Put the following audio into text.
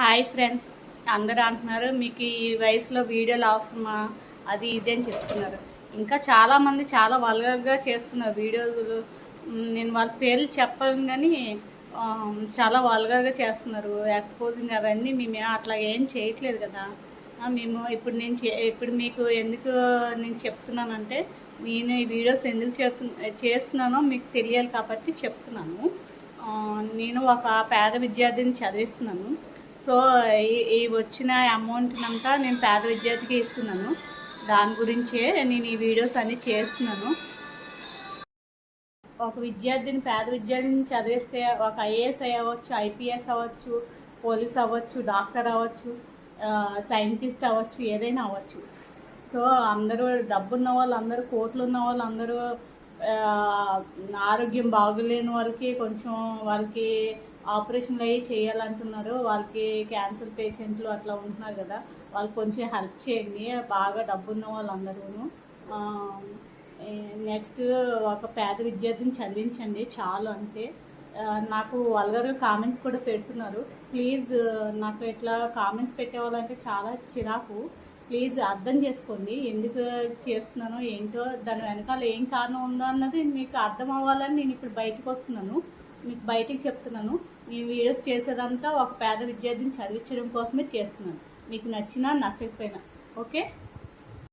Hi friends అందరూ అంటున్నారు మీకు ఈ వయసులో వీడియోలు అవసరమా? అది ఇది అని చెప్తున్నారు. ఇంకా చాలామంది చాలా వల్గర్గా చేస్తున్నారు వీడియోలు. నేను వాళ్ళ పేర్లు చెప్పను కానీ చాలా వల్గర్గా చేస్తున్నారు. ఎక్స్పోజింగ్ అవన్నీ మేము అట్లా ఏం చేయట్లేదు కదా. మేము ఇప్పుడు నేను చే- ఇప్పుడు మీకు ఎందుకు నేను చెప్తున్నానంటే నేను ఈ వీడియోస్ ఎందుకు చేస్తు చేస్తున్నానో మీకు తెలియాలి కాబట్టి చెప్తున్నాను. నేను ఒక పేద విద్యార్థిని చదివిస్తున్నాను. సో ఈ వచ్చిన అమౌంట్ అంతా నేను పేద విద్యార్థికి ఇస్తున్నాను. దాని గురించే నేను ఈ వీడియోస్ అన్ని చేస్తున్నాను. ఒక విద్యార్థిని పేద విద్యార్థిని చదివిస్తే ఒక ఐఏఎస్ అవ్వచ్చు ఐపీఎస్ అవ్వచ్చు పోలీస్ అవ్వచ్చు డాక్టర్ అవ్వచ్చు సైంటిస్ట్ అవ్వచ్చు ఏదైనా అవ్వచ్చు. సో అందరూ డబ్బున్న వాళ్ళు అందరూ కోట్లు ఉన్న వాళ్ళు అందరూ ఆరోగ్యం బాగలేని వాళ్ళకి కొంచెం వాళ్ళకి ఆపరేషన్లు అయ్యి చేయాలంటున్నారు. వాళ్ళకి క్యాన్సర్ పేషెంట్లు అట్లా ఉంటున్నారు కదా. వాళ్ళకి కొంచెం హెల్ప్ చేయండి. బాగా డబ్బున్న వాళ్ళందరూ నెక్స్ట్ ఒక పేద విద్యార్థిని చదివించండి. చాలు అంతే. నాకు వల్గర్ కామెంట్స్ కూడా పెడుతున్నారు. ప్లీజ్ నాకు ఇట్లా కామెంట్స్ పెట్టేవాళ్ళంటే చాలా చిరాకు. ప్లీజ్ అర్థం చేసుకోండి. ఎందుకు చేస్తున్నానో ఏంటో దాని వెనకాల ఏం కారణం ఉందో అన్నది మీకు అర్థం అవ్వాలని నేను ఇప్పుడు బయటకు వస్తున్నాను. మీకు బయటికి చెప్తున్నాను. నేను వీడియోస్ చేసేదంతా ఒక పేద విద్యార్థిని చదివించడం కోసమే చేస్తున్నాను. మీకు నచ్చినా నచ్చకపోయినా. ఓకే?